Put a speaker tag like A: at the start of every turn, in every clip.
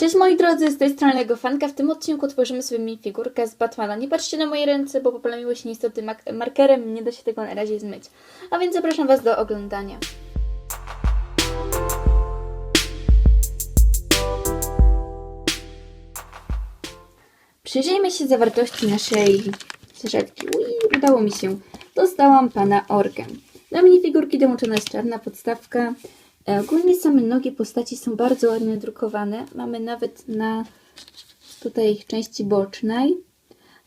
A: Cześć moi drodzy, z tej strony Fanka. W tym odcinku tworzymy sobie minifigurkę z Batmana. Nie patrzcie na moje ręce, bo poplamiło się niestety markerem, nie da się tego na razie zmyć. A więc zapraszam Was do oglądania. Przyjrzyjmy się zawartości naszej saszetki. Ui, udało mi się. Dostałam pana Orkę. Do minifigurki dołączona jest czarna podstawka. E, Ogólnie same nogi postaci są bardzo ładnie drukowane. Mamy nawet na tutaj ich części bocznej.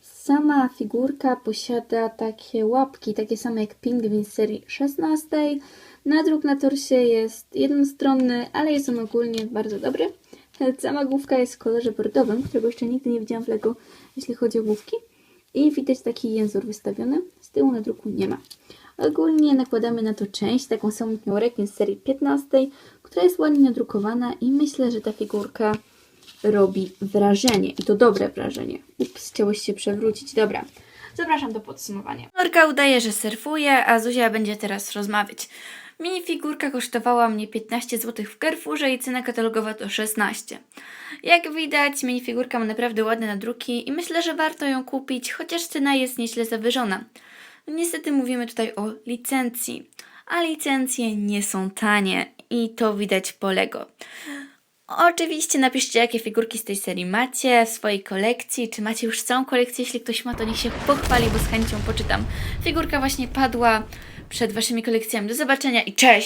A: Sama figurka posiada takie łapki, takie same jak pingwin z serii 16. Nadruk na torsie jest jednostronny, ale jest on ogólnie bardzo dobry. Sama główka jest w kolorze bordowym, którego jeszcze nigdy nie widziałam w Lego, jeśli chodzi o główki. I widać taki język wystawiony. Z tyłu nadruku nie ma. Ogólnie nakładamy na to część, taką samą rekin z serii 15, która jest ładnie nadrukowana i myślę, że ta figurka robi wrażenie. I to dobre wrażenie. Ups, chciałeś się przewrócić. Dobra, zapraszam do podsumowania.
B: Norka udaje, że surfuje, a Zuzia będzie teraz rozmawiać. Minifigurka kosztowała mnie 15 zł w Carrefourze i cena katalogowa to 16. Jak widać, minifigurka ma naprawdę ładne nadruki i myślę, że warto ją kupić, chociaż cena jest nieźle zawyżona. Niestety mówimy tutaj o licencji, a licencje nie są tanie i to widać po Lego. Oczywiście napiszcie, jakie figurki z tej serii macie w swojej kolekcji. Czy macie już całą kolekcję? Jeśli ktoś ma, to niech się pochwali, bo z chęcią poczytam. Figurka właśnie padła przed waszymi kolekcjami. Do zobaczenia i cześć!